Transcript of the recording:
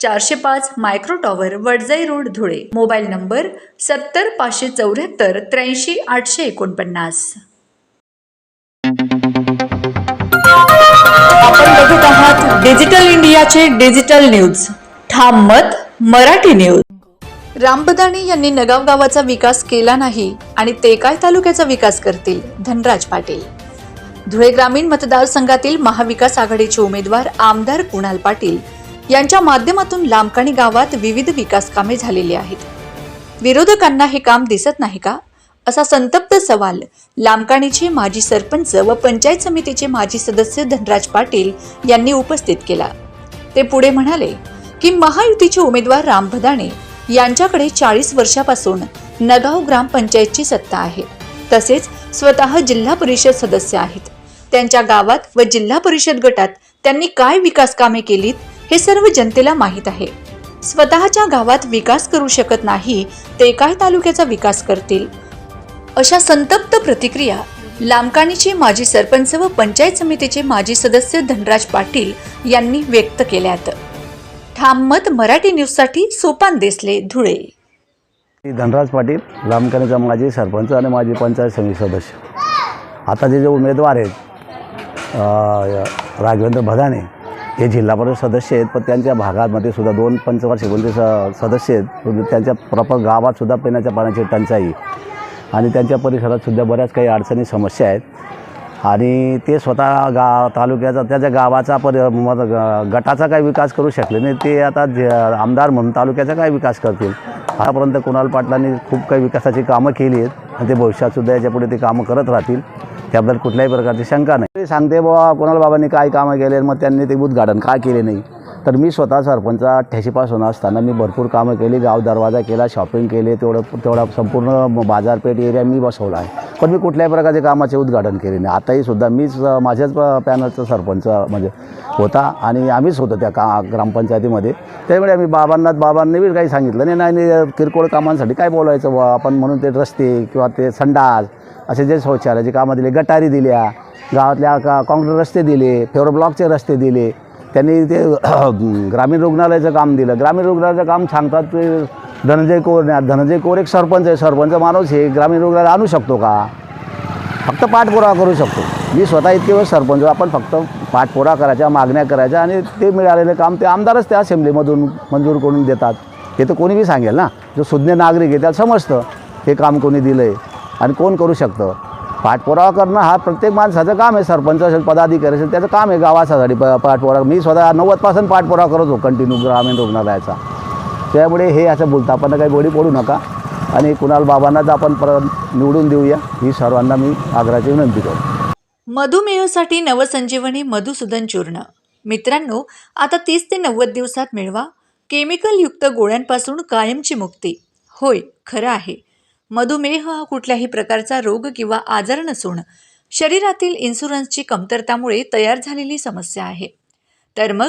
चारशे पाच micro tower Wadjai road Dhule. Mobile number सत्तर पाचशे चौऱ्याहत्तर त्र्याऐंशी आठशे एकोणपन्नास. आपण बघत आहात डिजिटल इंडियाचे डिजिटल न्यूज. ठाम मत मराठी न्यूज. रामबदाणी यांनी नगाव गावाचा विकास केला नाही आणि ते काय तालुक्याचा विकास करतील धनराज पाटील. धुळे ग्रामीण मतदारसंघातील महाविकास आघाडीचे उमेदवार आमदार कुणाल पाटील यांच्या माध्यमातून लांबकाणी गावात विविध विकास कामे झालेली आहेत. विरोधकांना हे काम दिसत नाही का? असा संतप्त सवाल लांबकाणीचे माजी सरपंच व पंचायत समितीचे माजी सदस्य धनराज पाटील यांनी उपस्थित केला. ते पुढे म्हणाले की महायुतीचे उमेदवार राम भदाणे यांच्याकडे चाळीस वर्षापासून नगाव ग्रामपंचायतची सत्ता आहे. तसेच स्वतः जिल्हा परिषद सदस्य आहेत. त्यांच्या गावात व जिल्हा परिषद गटात त्यांनी काय विकास कामे केलीत? हे सर्व जनतेला माहीत आहे. स्वतःच्या गावात विकास करू शकत नाही ते काय तालुक्याचा विकास करतील. अशा संतप्त प्रतिक्रिया लांबकाणीचे माजी सरपंच व पंचायत समितीचे माजी सदस्य धनराज पाटील यांनी व्यक्त केल्यात. ठाम मत मराठी न्यूजसाठी सोपान देसले धुळे. मी धनराज पाटील लामकाणीचा माजी सरपंच आणि माजी पंचायत समिती सदस्य. आता जे जे उमेदवार आहेत राघवेंद्र भदाने हे जिल्हा परिषद सदस्य आहेत पण त्यांच्या भागामध्ये सुद्धा दोन पंचवार्षिक म्हणजे स सदस्य आहेत. म्हणजे त्यांच्या प्रॉपर गावातसुद्धा पिण्याच्या पाण्याची टंचाई आणि त्यांच्या परिसरात सुद्धा बऱ्याच काही अडचणी समस्या आहेत. आणि ते स्वतः गा तालुक्याचा त्याच्या गावाचा परि मग ग- गटाचा काही विकास करू शकले नाही. ते आता जे आमदार म्हणून तालुक्याचा काय विकास करतील? आतापर्यंत कुणाल पाटलांनी खूप काही विकासाची कामं केली आहेत आणि ते भविष्यातसुद्धा याच्यापुढे ते कामं करत राहतील. त्याबद्दल कुठल्याही प्रकारची शंका नाही. सांगते बाबा कोणाला बाबांनी काय कामं केले मग त्यांनी ते उद्घाटन काय केले नाही? तर मी स्वतः सरपंच होणार असताना मी भरपूर कामं केली गाव दरवाजा केला शॉपिंग केले तेवढं तेवढा संपूर्ण बाजारपेठ एरिया मी बसवला आहे. पण मी कुठल्याही प्रकारचे कामाचे उद्घाटन केले नाही. आताही सुद्धा मीच माझ्याच पॅनलचा सरपंच म्हणजे होता आणि आम्हीच होतो त्या का ग्रामपंचायतीमध्ये. त्यामुळे आम्ही बाबांना बाबांनी बी काही सांगितलं नाही. नाही नाही, किरकोळ कामांसाठी काय बोलायचं बुवा? आपण म्हणून ते रस्ते किंवा ते संडास असे जे शौचालयाचे कामं दिले गटारी दिल्या गावातल्या का काँक्रीट रस्ते दिले फेवर ब्लॉकचे रस्ते दिले. त्यांनी ते ग्रामीण रुग्णालयाचं काम दिलं. ग्रामीण रुग्णालयाचं काम सांगतात ते धनंजय कोर धनंजय कोर एक सरपंच आहे. सरपंच माणूस हे ग्रामीण रुग्णालय आणू शकतो का? फक्त पाठपुरावा करू शकतो. मी स्वतः इतके वेळ सरपंच आपण फक्त पाठपुरावा करायच्या मागण्या करायच्या आणि ते मिळालेलं काम ते आमदारच त्या असेंब्लीमधून मंजूर करून देतात. हे तर कोणी बी सांगेल ना? जो सुज्ञ नागरिक आहे त्याला समजतं हे काम कोणी दिलं आहे आणि कोण करू शकतं. पाठपुरावा करणं हा प्रत्येक माणसाचं काम आहे. सरपंच असेल पदाधिकारी असेल त्याचं काम आहे. गावासाठी प पाठपुरावा. मी स्वतः नव्वदपासून पाठपुरावा करत होतो कंटिन्यू ग्रामीण रुग्णालयाचा. त्यामुळे हे असं बोलतं आपण काही गोडी पडू नका. आणि कुणाल बाबांनाच आपण परत निवडून देऊया. ही सर्वांना मी आग्रहाची विनंती करतो. मधुमेहासाठी नवसंजीवनी मधुसूदन चूर्ण. मित्रांनो आता तीस ते नव्वद दिवसात मिळवा. केमिकलयुक्त गोळ्यांपासून कायमची मुक्ती. होय खरं आहे. मधुमेह हा कुठल्याही प्रकारचा रोग किंवा आजार नसून शरीरातील इन्शुरन्सची कमतरतामुळे तयार झालेली समस्या आहे. तर मग